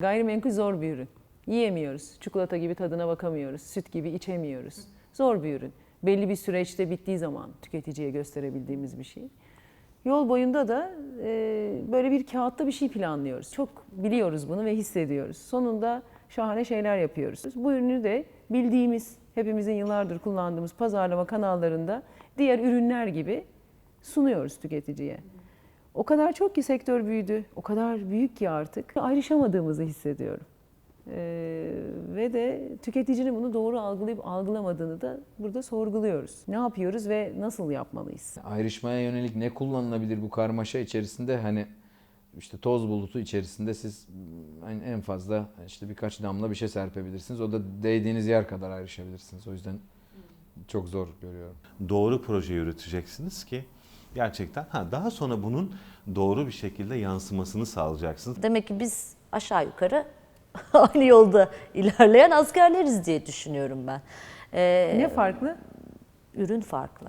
Gayrimenkul zor bir ürün. Yiyemiyoruz. Çikolata gibi tadına bakamıyoruz. Süt gibi içemiyoruz. Zor bir ürün. Belli bir süreçte bittiği zaman tüketiciye gösterebildiğimiz bir şey. Yol boyunda da e, böyle bir kağıtta bir şey planlıyoruz. Çok biliyoruz bunu ve hissediyoruz. Sonunda şahane şeyler yapıyoruz. Bu ürünü de bildiğimiz, hepimizin yıllardır kullandığımız pazarlama kanallarında diğer ürünler gibi sunuyoruz tüketiciye. O kadar çok ki sektör büyüdü, o kadar büyük ki artık ayrışamadığımızı hissediyorum. Ee, ve de tüketicinin bunu doğru algılayıp algılamadığını da burada sorguluyoruz. Ne yapıyoruz ve nasıl yapmalıyız? Ayrışmaya yönelik ne kullanılabilir bu karmaşa içerisinde hani işte toz bulutu içerisinde siz en- en fazla işte birkaç damla bir şey serpebilirsiniz. O da değdiğiniz yer kadar ayrışabilirsiniz. O yüzden çok zor görüyorum. doğru proje yürüteceksiniz ki gerçekten ha daha sonra bunun doğru bir şekilde yansımasını sağlayacaksınız. Demek ki biz aşağı yukarı aynı yolda ilerleyen askerleriz diye düşünüyorum ben. Ee, Ne farklı? ürün farklı.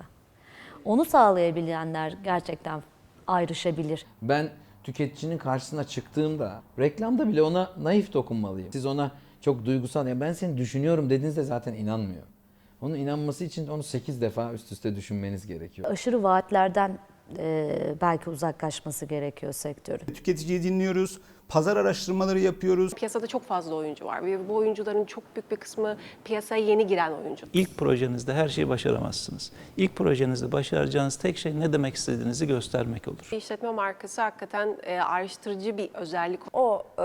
Onu sağlayabilenler gerçekten ayrışabilir. Ben tüketicinin karşısına çıktığımda reklamda bile ona naif dokunmalıyım. Siz ona çok duygusal ya ben seni düşünüyorum dediğinizde zaten inanmıyor. Onun inanması için onu 8 defa üst üste düşünmeniz gerekiyor. Aşırı vaatlerden e, belki uzaklaşması gerekiyor sektörün. Tüketiciyi dinliyoruz, pazar araştırmaları yapıyoruz. Piyasada çok fazla oyuncu var ve bu oyuncuların çok büyük bir kısmı piyasaya yeni giren oyuncu. İlk projenizde her şeyi başaramazsınız. İlk projenizde başaracağınız tek şey ne demek istediğinizi göstermek olur. İşletme markası hakikaten e, ayrıştırıcı bir özellik. o e,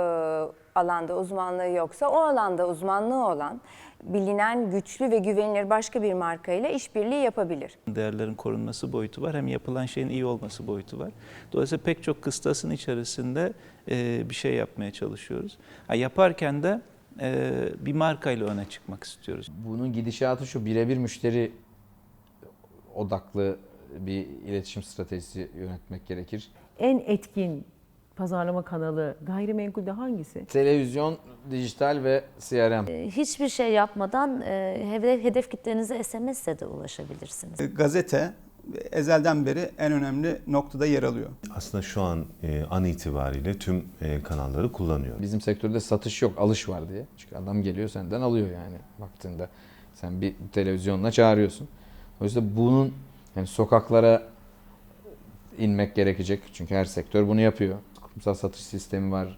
alanda uzmanlığı yoksa o alanda uzmanlığı olan bilinen güçlü ve güvenilir başka bir markayla işbirliği yapabilir. Değerlerin korunması boyutu var hem yapılan şeyin iyi olması boyutu var. Dolayısıyla pek çok kıstasın içerisinde e, bir şey yapmaya çalışıyoruz. Yaparken de e, bir markayla öne çıkmak istiyoruz. Bunun gidişatı şu birebir müşteri odaklı bir iletişim stratejisi yönetmek gerekir. En etkin pazarlama kanalı gayrimenkulde hangisi? Televizyon, dijital ve CRM. E, Hiçbir şey yapmadan e, hedef, hedef kitlenize SMS'le de ulaşabilirsiniz. E, Gazete ezelden beri en önemli noktada yer alıyor. Aslında şu an e, an itibariyle tüm e, kanalları kullanıyor. Bizim sektörde satış yok, alış var diye. Çünkü adam geliyor senden alıyor yani baktığında. Sen bir televizyonla çağırıyorsun. O yüzden bunun yani sokaklara inmek gerekecek. Çünkü her sektör bunu yapıyor. Kurumsal satış sistemi var.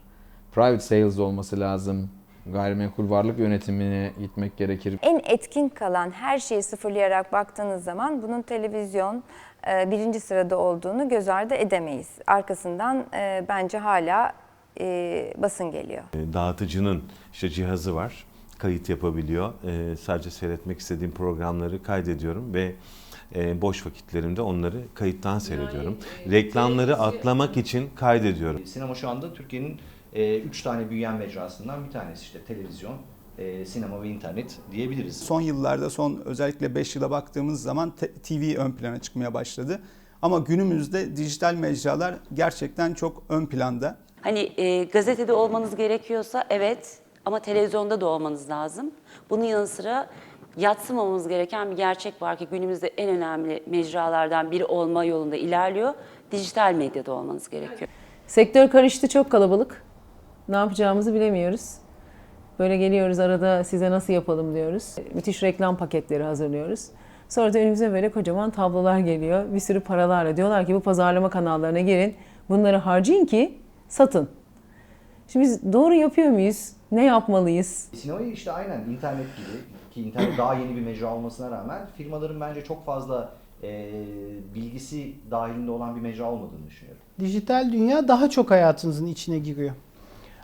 Private sales olması lazım. Gayrimenkul varlık yönetimine gitmek gerekir. En etkin kalan her şeyi sıfırlayarak baktığınız zaman bunun televizyon e, birinci sırada olduğunu göz ardı edemeyiz. Arkasından e, bence hala e, basın geliyor. Dağıtıcının işte cihazı var. Kayıt yapabiliyor. Sadece seyretmek istediğim programları kaydediyorum ve e, boş vakitlerimde onları kayıttan seyrediyorum. Reklamları atlamak için kaydediyorum. Sinema şu anda Türkiye'nin 3 tane büyüyen mecrasından bir tanesi işte televizyon, e, sinema ve internet diyebiliriz. Son yıllarda, son özellikle 5 yıla baktığımız zaman TV ön plana çıkmaya başladı. Ama günümüzde dijital mecralar gerçekten çok ön planda. Hani e, gazetede olmanız gerekiyorsa evet ama televizyonda da olmanız lazım. Bunun yanı sıra yatsımamamız gereken bir gerçek var ki günümüzde en önemli mecralardan biri olma yolunda ilerliyor. Dijital medyada olmanız gerekiyor. Sektör karıştı, çok kalabalık. Ne yapacağımızı bilemiyoruz. Böyle geliyoruz arada size nasıl yapalım diyoruz. Müthiş reklam paketleri hazırlıyoruz. Sonra da önümüze böyle kocaman tablolar geliyor. Bir sürü paralarla. Diyorlar ki bu pazarlama kanallarına girin. Bunları harcayın ki satın. Şimdi biz doğru yapıyor muyuz? Ne yapmalıyız? Sinemayı işte aynen internet gibi ki internet daha yeni bir mecra olmasına rağmen firmaların bence çok fazla e, bilgisi dahilinde olan bir mecra olmadığını düşünüyorum. Dijital dünya daha çok hayatınızın içine giriyor.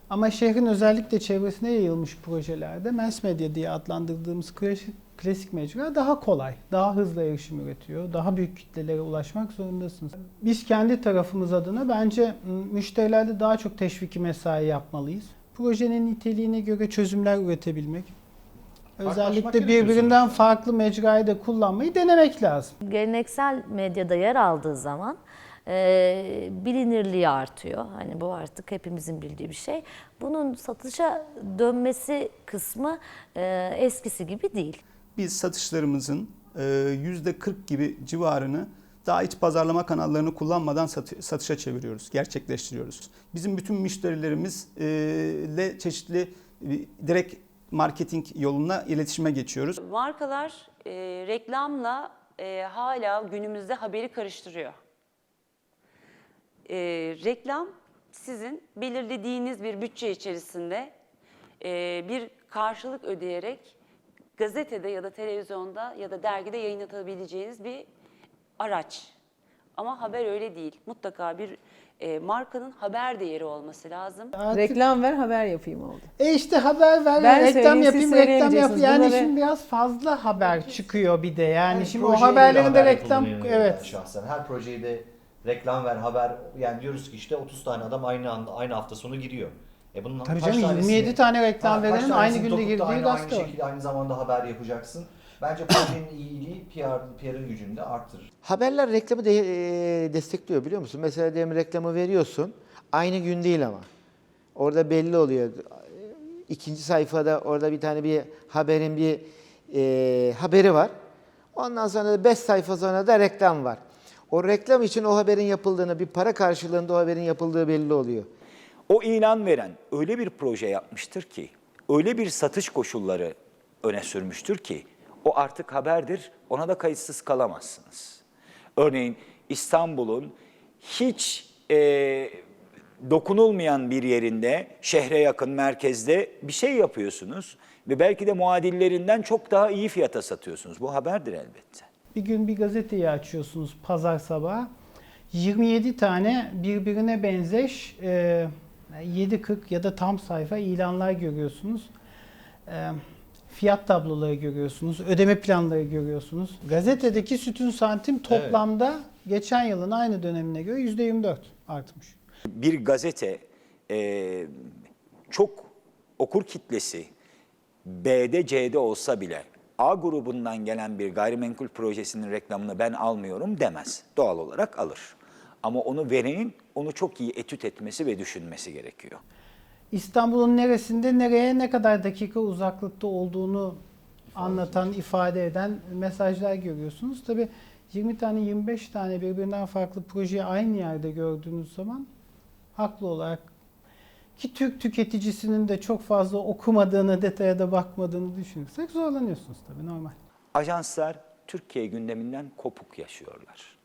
Ama şehrin özellikle çevresine yayılmış projelerde mass medya diye adlandırdığımız klasik, klasik mecra daha kolay, daha hızlı erişim üretiyor, daha büyük kitlelere ulaşmak zorundasınız. Biz kendi tarafımız adına bence m, müşterilerde daha çok teşviki mesai yapmalıyız. Projenin niteliğine göre çözümler üretebilmek, özellikle birbirinden farklı mecrayı da kullanmayı denemek lazım. Geleneksel medyada yer aldığı zaman e, bilinirliği artıyor. Hani bu artık hepimizin bildiği bir şey. Bunun satışa dönmesi kısmı e, eskisi gibi değil. Biz satışlarımızın e, %40 gibi civarını daha iç pazarlama kanallarını kullanmadan satı- satışa çeviriyoruz, gerçekleştiriyoruz. Bizim bütün müşterilerimizle çeşitli e, direkt marketing yoluna iletişime geçiyoruz. Markalar e, reklamla e, hala günümüzde haberi karıştırıyor. E, reklam sizin belirlediğiniz bir bütçe içerisinde e, bir karşılık ödeyerek gazetede ya da televizyonda ya da dergide yayınlatabileceğiniz bir araç. Ama haber öyle değil. Mutlaka bir e, markanın haber değeri olması lazım. Artık- Reklam ver haber yapayım oldu. E işte haber ver, Ben reklam yapayım, reklam yap. Yani Bunları- şimdi biraz fazla haber çıkıyor bir de. Yani şimdi o haberlerin de haber reklam evet. Şahsen her projeyi de reklam ver haber yani diyoruz ki işte 30 tane adam aynı anda aynı hafta sonu giriyor. E bunun Tabii kaç canım, tanesini- 27 tane reklam verenin aynı günde girdiği aynı, gazete aynı var. şekilde aynı zamanda haber yapacaksın. Bence projenin iyiliği PR, PR'ın gücünü de arttırır. Haberler reklamı de, e, destekliyor biliyor musun? Mesela diyelim reklamı veriyorsun. Aynı gün değil ama. Orada belli oluyor. İkinci sayfada orada bir tane bir haberin bir e, haberi var. Ondan sonra da 5 sayfa sonra da reklam var. O reklam için o haberin yapıldığını, bir para karşılığında o haberin yapıldığı belli oluyor. O ilan veren öyle bir proje yapmıştır ki, öyle bir satış koşulları öne sürmüştür ki, o artık haberdir, ona da kayıtsız kalamazsınız. Örneğin İstanbul'un hiç e, dokunulmayan bir yerinde, şehre yakın merkezde bir şey yapıyorsunuz ve belki de muadillerinden çok daha iyi fiyata satıyorsunuz. Bu haberdir elbette. Bir gün bir gazeteyi açıyorsunuz pazar sabahı. 27 tane birbirine benzeş e, 7.40 ya da tam sayfa ilanlar görüyorsunuz. E, fiyat tabloları görüyorsunuz, ödeme planları görüyorsunuz. Gazetedeki sütun santim toplamda geçen yılın aynı dönemine göre %24 artmış. bir gazete e, çok okur kitlesi B'de C'de olsa bile A grubundan gelen bir gayrimenkul projesinin reklamını ben almıyorum demez. Doğal olarak alır. Ama onu verenin onu çok iyi etüt etmesi ve düşünmesi gerekiyor. İstanbul'un neresinde nereye ne kadar dakika uzaklıkta olduğunu anlatan, ifade eden mesajlar görüyorsunuz. Tabii 20 tane 25 tane birbirinden farklı projeyi aynı yerde gördüğünüz zaman haklı olarak ki Türk tüketicisinin de çok fazla okumadığını, detaya da bakmadığını düşünürsek zorlanıyorsunuz tabii normal. Ajanslar Türkiye gündeminden kopuk yaşıyorlar.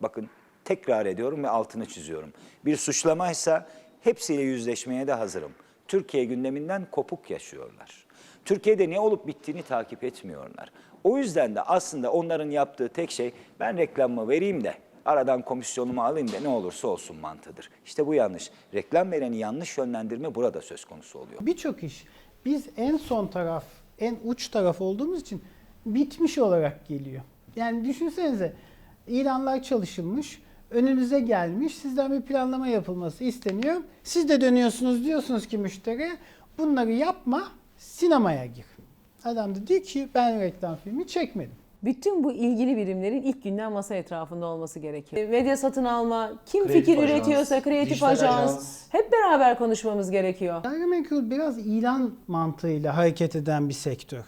Bakın tekrar ediyorum ve altını çiziyorum. Bir suçlamaysa hepsiyle yüzleşmeye de hazırım. Türkiye gündeminden kopuk yaşıyorlar. Türkiye'de ne olup bittiğini takip etmiyorlar. O yüzden de aslında onların yaptığı tek şey ben reklamımı vereyim de aradan komisyonumu alayım da ne olursa olsun mantığıdır. İşte bu yanlış. Reklam vereni yanlış yönlendirme burada söz konusu oluyor. Birçok iş biz en son taraf, en uç taraf olduğumuz için bitmiş olarak geliyor. Yani düşünsenize ilanlar çalışılmış, önünüze gelmiş, sizden bir planlama yapılması isteniyor. Siz de dönüyorsunuz diyorsunuz ki müşteriye bunları yapma, sinemaya gir. Adam da diyor ki ben reklam filmi çekmedim. Bütün bu ilgili birimlerin ilk günden masa etrafında olması gerekiyor. Medya satın alma, kim Kreatif fikir ajans, üretiyorsa kreatif ajans, ajans. hep beraber konuşmamız gerekiyor. Gayrimenkul biraz ilan mantığıyla hareket eden bir sektör.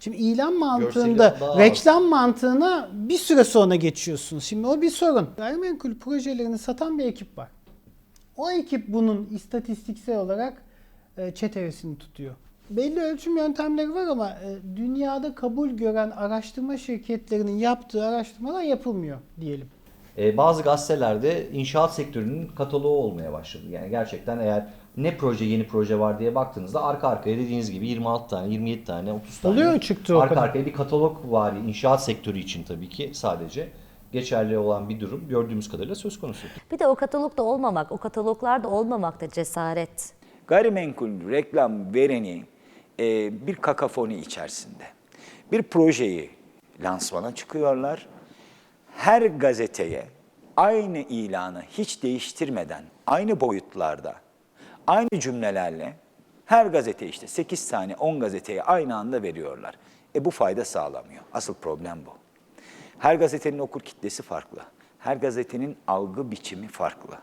Şimdi ilan mantığında reklam mantığına bir süre sonra geçiyorsunuz. Şimdi o bir sorun. Gayrimenkul projelerini satan bir ekip var. O ekip bunun istatistiksel olarak e, çetevesini tutuyor. Belli ölçüm yöntemleri var ama e, dünyada kabul gören araştırma şirketlerinin yaptığı araştırmalar yapılmıyor diyelim. Ee, bazı gazetelerde inşaat sektörünün kataloğu olmaya başladı. Yani gerçekten eğer ne proje yeni proje var diye baktığınızda arka arkaya dediğiniz gibi 26 tane, 27 tane, 30 tane. Oluyor çıktı o Arka kadar. arkaya bir katalog var inşaat sektörü için tabii ki sadece geçerli olan bir durum gördüğümüz kadarıyla söz konusu. Bir de o katalogda olmamak, o kataloglarda olmamak da cesaret. Gayrimenkul reklam vereni e, bir kakafoni içerisinde. Bir projeyi lansmana çıkıyorlar. Her gazeteye aynı ilanı hiç değiştirmeden, aynı boyutlarda, aynı cümlelerle her gazete işte 8 tane 10 gazeteye aynı anda veriyorlar. E bu fayda sağlamıyor. Asıl problem bu. Her gazetenin okur kitlesi farklı. Her gazetenin algı biçimi farklı.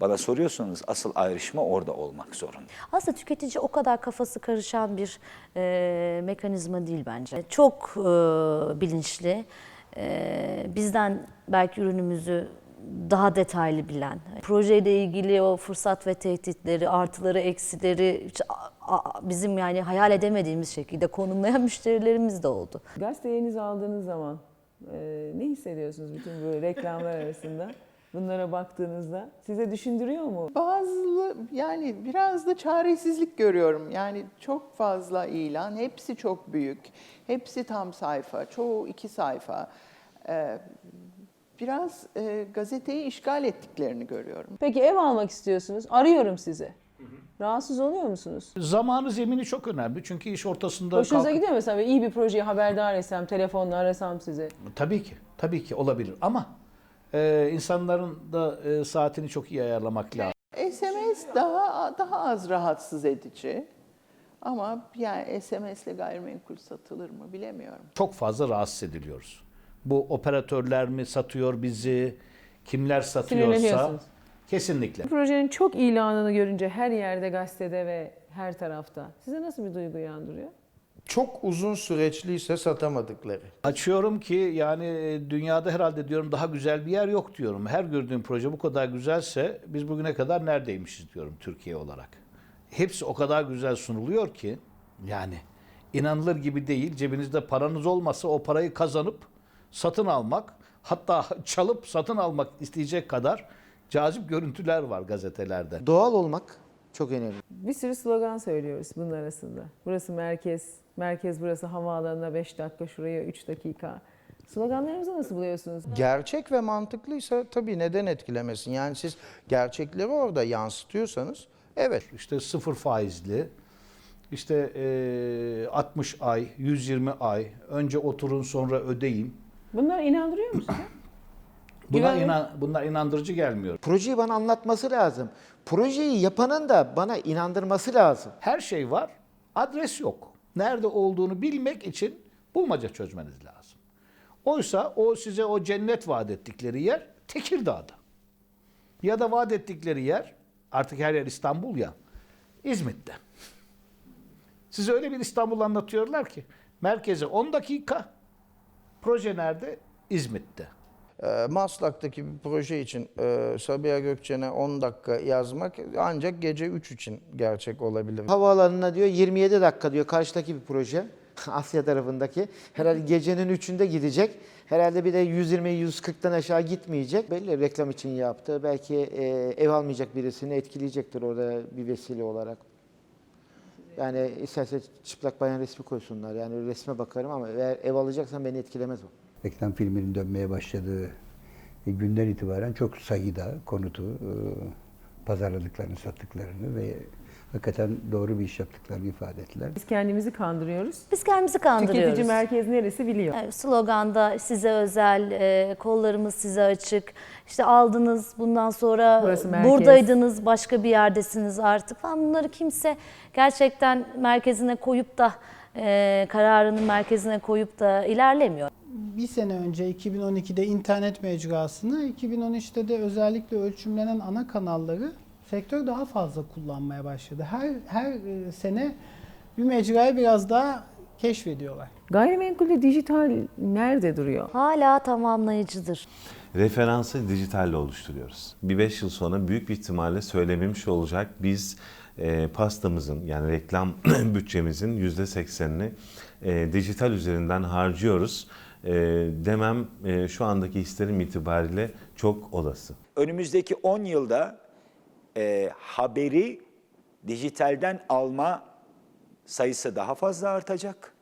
Bana soruyorsanız asıl ayrışma orada olmak zorunda. Aslında tüketici o kadar kafası karışan bir e, mekanizma değil bence. Çok e, bilinçli, e, bizden belki ürünümüzü daha detaylı bilen, projeyle ilgili o fırsat ve tehditleri, artıları, eksileri bizim yani hayal edemediğimiz şekilde konumlayan müşterilerimiz de oldu. Gazete yayınınızı aldığınız zaman e, ne hissediyorsunuz bütün bu reklamlar arasında? Bunlara baktığınızda size düşündürüyor mu? Bazı yani biraz da çaresizlik görüyorum. Yani çok fazla ilan, hepsi çok büyük, hepsi tam sayfa, çoğu iki sayfa. Ee, biraz e, gazeteyi işgal ettiklerini görüyorum. Peki ev almak istiyorsunuz. Arıyorum sizi. Rahatsız oluyor musunuz? Zamanı zemini çok önemli çünkü iş ortasında Hoşunuza kalkıp- gidiyor mesela iyi bir projeyi haberdar etsem, telefonla arasam sizi. Tabii ki, tabii ki olabilir ama e, insanların da e, saatini çok iyi ayarlamak lazım. SMS daha daha az rahatsız edici. Ama yani SMS'le gayrimenkul satılır mı bilemiyorum. Çok fazla rahatsız ediliyoruz. Bu operatörler mi satıyor bizi, kimler satıyorsa Sinirleniyorsunuz. kesinlikle. Projenin çok ilanını görünce her yerde, gazetede ve her tarafta size nasıl bir duygu uyandırıyor? Çok uzun süreçliyse satamadıkları. Açıyorum ki yani e, dünyada herhalde diyorum daha güzel bir yer yok diyorum. Her gördüğüm proje bu kadar güzelse biz bugüne kadar neredeymişiz diyorum Türkiye olarak. Hepsi o kadar güzel sunuluyor ki yani inanılır gibi değil. Cebinizde paranız olmasa o parayı kazanıp satın almak hatta çalıp satın almak isteyecek kadar cazip görüntüler var gazetelerde. Doğal olmak çok önemli. Bir sürü slogan söylüyoruz bunun arasında. Burası merkez, merkez burası havaalanına 5 dakika, şuraya 3 dakika. Sloganlarımızı nasıl buluyorsunuz? Gerçek ve mantıklıysa tabii neden etkilemesin? Yani siz gerçekleri orada yansıtıyorsanız evet. İşte sıfır faizli, işte eee, 60 ay, 120 ay, önce oturun sonra ödeyin. Bunlar inandırıyor mu Güven- inan, bunlar inandırıcı gelmiyor. Projeyi bana anlatması lazım. Projeyi yapanın da bana inandırması lazım. Her şey var, adres yok. Nerede olduğunu bilmek için bulmaca çözmeniz lazım. Oysa o size o cennet vaat ettikleri yer Tekirdağ'da. Ya da vaat ettikleri yer, artık her yer İstanbul ya, İzmit'te. Size öyle bir İstanbul anlatıyorlar ki, merkeze 10 dakika, proje nerede? İzmit'te. Ee, Maslak'taki bir proje için e, Sabiha Gökçen'e 10 dakika yazmak ancak gece 3 için gerçek olabilir. Havaalanına diyor 27 dakika diyor karşıdaki bir proje. Asya tarafındaki. Herhalde gecenin 3'ünde gidecek. Herhalde bir de 120-140'tan aşağı gitmeyecek. Belli reklam için yaptı. Belki e, ev almayacak birisini etkileyecektir orada bir vesile olarak. Yani isterse çıplak bayan resmi koysunlar. Yani resme bakarım ama eğer ev alacaksan beni etkilemez o. reklam filminin dönmeye başladığı günden itibaren çok sayıda konutu e, pazarladıklarını, sattıklarını ve hakikaten doğru bir iş yaptıklarını ifade ettiler. Biz kendimizi kandırıyoruz. Biz kendimizi kandırıyoruz. Tüketici merkez neresi biliyor. Evet, sloganda size özel, e, kollarımız size açık, işte aldınız bundan sonra buradaydınız başka bir yerdesiniz artık falan bunları kimse gerçekten merkezine koyup da e, kararının merkezine koyup da ilerlemiyor. Bir sene önce 2012'de internet mecrasını, 2013'te de özellikle ölçümlenen ana kanalları sektör daha fazla kullanmaya başladı. Her her e, sene bir mecrayı biraz daha keşfediyorlar. Gayrimenkulde dijital nerede duruyor? Hala tamamlayıcıdır. Referansı dijitalle oluşturuyoruz. Bir 5 yıl sonra büyük bir ihtimalle söylememiş olacak biz e, pastamızın yani reklam bütçemizin %80'ini e, dijital üzerinden harcıyoruz. E, demem e, şu andaki hislerim itibariyle çok olası. Önümüzdeki 10 yılda e, haberi dijitalden alma sayısı daha fazla artacak.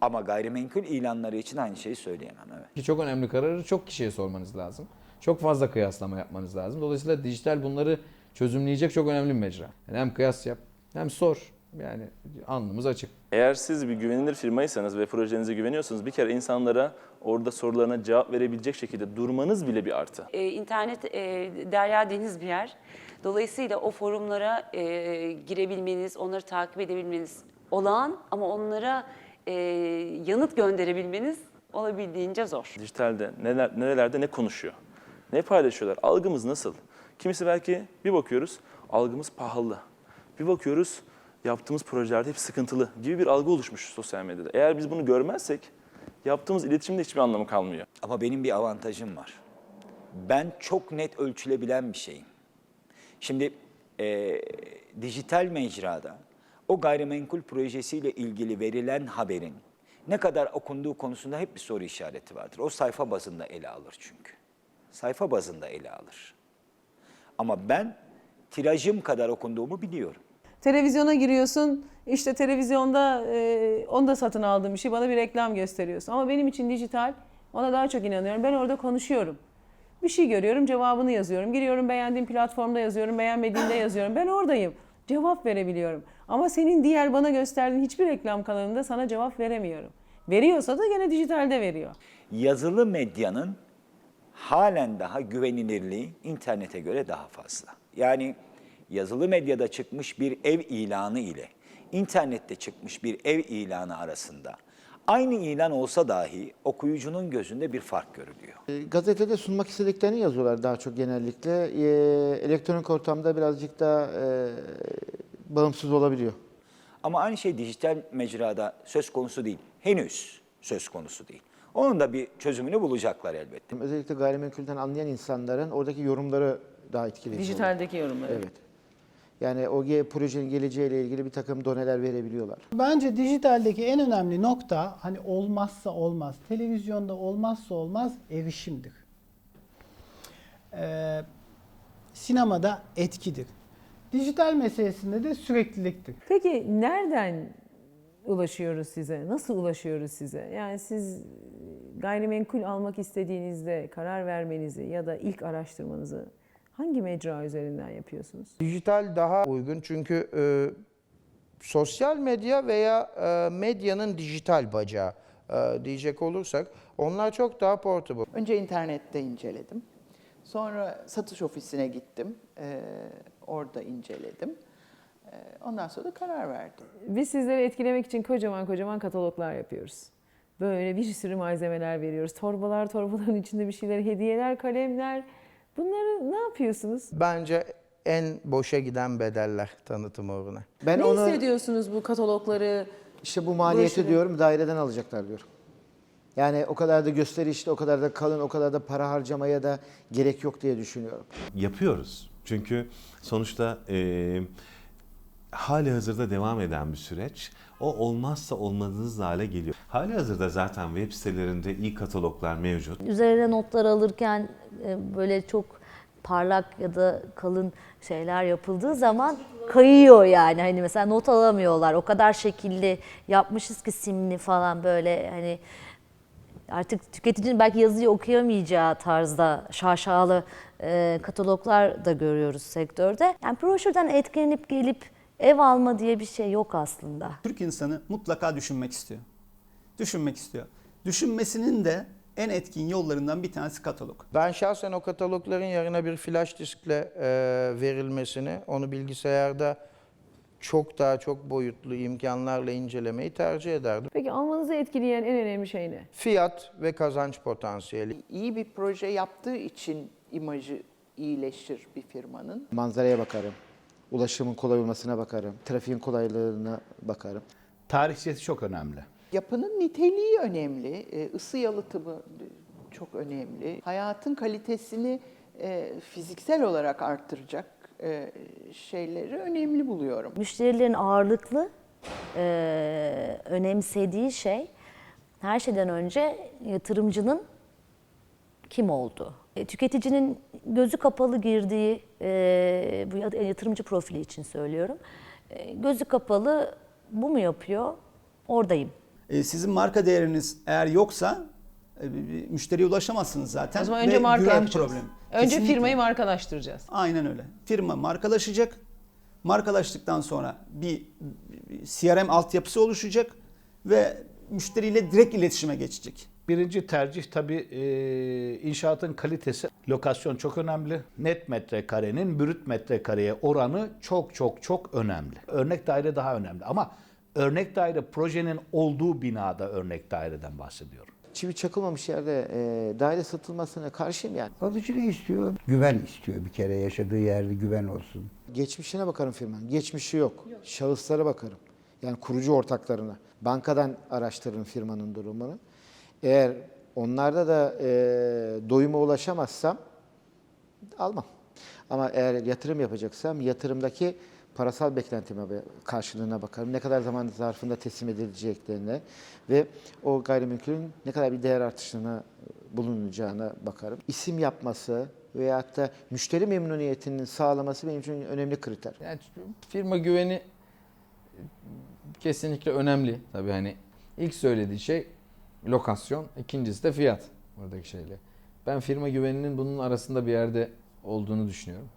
Ama gayrimenkul ilanları için aynı şeyi söyleyemem. Evet. Ki çok önemli kararı çok kişiye sormanız lazım. Çok fazla kıyaslama yapmanız lazım. Dolayısıyla dijital bunları çözümleyecek çok önemli bir mecra. Yani hem kıyas yap hem sor. Yani alnımız açık. Eğer siz bir güvenilir firmaysanız ve projenize güveniyorsanız bir kere insanlara orada sorularına cevap verebilecek şekilde durmanız bile bir artı. E, internet e, derya deniz bir yer. Dolayısıyla o forumlara e, girebilmeniz, onları takip edebilmeniz olağan ama onlara e, yanıt gönderebilmeniz olabildiğince zor. Dijitalde neler, nerelerde ne konuşuyor? Ne paylaşıyorlar? Algımız nasıl? Kimisi belki bir bakıyoruz algımız pahalı. Bir bakıyoruz yaptığımız projelerde hep sıkıntılı gibi bir algı oluşmuş sosyal medyada. Eğer biz bunu görmezsek yaptığımız iletişimde hiçbir anlamı kalmıyor. Ama benim bir avantajım var. Ben çok net ölçülebilen bir şeyim. Şimdi e, dijital mecrada o gayrimenkul projesiyle ilgili verilen haberin ne kadar okunduğu konusunda hep bir soru işareti vardır. O sayfa bazında ele alır çünkü. Sayfa bazında ele alır. Ama ben tirajım kadar okunduğumu biliyorum. Televizyona giriyorsun, işte televizyonda e, onda satın aldığım bir bana bir reklam gösteriyorsun. Ama benim için dijital, ona daha çok inanıyorum. Ben orada konuşuyorum. Bir şey görüyorum, cevabını yazıyorum. Giriyorum beğendiğim platformda yazıyorum, beğenmediğimde yazıyorum. Ben oradayım. Cevap verebiliyorum. Ama senin diğer bana gösterdiğin hiçbir reklam kanalında sana cevap veremiyorum. Veriyorsa da gene dijitalde veriyor. Yazılı medyanın halen daha güvenilirliği internete göre daha fazla. Yani yazılı medyada çıkmış bir ev ilanı ile internette çıkmış bir ev ilanı arasında aynı ilan olsa dahi okuyucunun gözünde bir fark görülüyor. E, Gazetede sunmak istediklerini yazıyorlar daha çok genellikle. E, elektronik ortamda birazcık daha e, bağımsız olabiliyor. Ama aynı şey dijital mecrada söz konusu değil. Henüz söz konusu değil. Onun da bir çözümünü bulacaklar elbette. Özellikle gayrimenkulden anlayan insanların oradaki yorumları daha etkili. Dijitaldeki yorumları. Evet. Yani o ge- projenin geleceğiyle ilgili bir takım doneler verebiliyorlar. Bence dijitaldeki en önemli nokta hani olmazsa olmaz, televizyonda olmazsa olmaz erişimdir. Ee, sinemada etkidir. Dijital meselesinde de sürekliliktir. Peki nereden ulaşıyoruz size? Nasıl ulaşıyoruz size? Yani siz gayrimenkul almak istediğinizde karar vermenizi ya da ilk araştırmanızı hangi mecra üzerinden yapıyorsunuz? Dijital daha uygun çünkü e, sosyal medya veya e, medyanın dijital bacağı e, diyecek olursak onlar çok daha portable. Önce internette inceledim. Sonra satış ofisine gittim. Ee, orada inceledim. Ee, ondan sonra da karar verdim. Biz sizleri etkilemek için kocaman kocaman kataloglar yapıyoruz. Böyle bir sürü malzemeler veriyoruz. Torbalar, torbaların içinde bir şeyler, hediyeler, kalemler. Bunları ne yapıyorsunuz? Bence en boşa giden bedeller tanıtım uğruna. Ben ne onu hissediyorsunuz bu katalogları? işte bu maliyeti broşürü? diyorum daireden alacaklar diyorum. Yani o kadar da gösterişli, o kadar da kalın, o kadar da para harcamaya da gerek yok diye düşünüyorum. Yapıyoruz. Çünkü sonuçta e, hali hazırda devam eden bir süreç. O olmazsa olmazınız hale geliyor. Hali hazırda zaten web sitelerinde iyi kataloglar mevcut. Üzerine notlar alırken e, böyle çok parlak ya da kalın şeyler yapıldığı zaman kayıyor yani. Hani mesela not alamıyorlar. O kadar şekilli yapmışız ki simli falan böyle hani artık tüketicinin belki yazıyı okuyamayacağı tarzda şaşalı e, kataloglar da görüyoruz sektörde. Yani broşürden etkilenip gelip ev alma diye bir şey yok aslında. Türk insanı mutlaka düşünmek istiyor. Düşünmek istiyor. Düşünmesinin de en etkin yollarından bir tanesi katalog. Ben şahsen o katalogların yerine bir flash diskle e, verilmesini, onu bilgisayarda çok daha çok boyutlu imkanlarla incelemeyi tercih ederdim. Peki almanızı etkileyen en önemli şey ne? Fiyat ve kazanç potansiyeli. İyi bir proje yaptığı için imajı iyileşir bir firmanın. Manzaraya bakarım. Ulaşımın kolay olmasına bakarım. Trafiğin kolaylığına bakarım. Tarihçesi çok önemli. Yapının niteliği önemli, e, ısı yalıtımı çok önemli. Hayatın kalitesini e, fiziksel olarak arttıracak e, şeyleri önemli buluyorum. Müşterilerin ağırlıklı e, önemsediği şey her şeyden önce yatırımcının kim olduğu. E, tüketicinin gözü kapalı girdiği, e, bu yatırımcı profili için söylüyorum. E, gözü kapalı bu mu yapıyor? Oradayım. E, sizin marka değeriniz eğer yoksa e, müşteriye ulaşamazsınız zaten. O zaman Ve önce marka güven yapacağız. problemi. Önce Kesinlikle. firmayı markalaştıracağız. Aynen öyle. Firma markalaşacak. Markalaştıktan sonra bir, bir CRM altyapısı oluşacak ve müşteriyle direkt iletişime geçecek. Birinci tercih tabii e, inşaatın kalitesi. Lokasyon çok önemli. Net metrekarenin brüt metrekareye oranı çok çok çok önemli. Örnek daire daha önemli ama örnek daire projenin olduğu binada örnek daireden bahsediyorum. Çivi çakılmamış yerde e, daire satılmasına karşıyım yani. Alıcı ne istiyor? Güven istiyor bir kere yaşadığı yerde güven olsun. Geçmişine bakarım firmanın. Geçmişi yok. Şahıslara bakarım. Yani kurucu ortaklarına. Bankadan araştırırım firmanın durumunu. Eğer onlarda da e, doyuma ulaşamazsam almam. Ama eğer yatırım yapacaksam yatırımdaki parasal beklentime karşılığına bakarım. Ne kadar zaman zarfında teslim edileceklerine ve o gayrimenkulün ne kadar bir değer artışına bulunacağına bakarım. İsim yapması veyahut da müşteri memnuniyetinin sağlaması benim için önemli kriter. Yani firma güveni kesinlikle önemli. Tabii hani ilk söylediği şey lokasyon, ikincisi de fiyat oradaki şeyle. Ben firma güveninin bunun arasında bir yerde olduğunu düşünüyorum.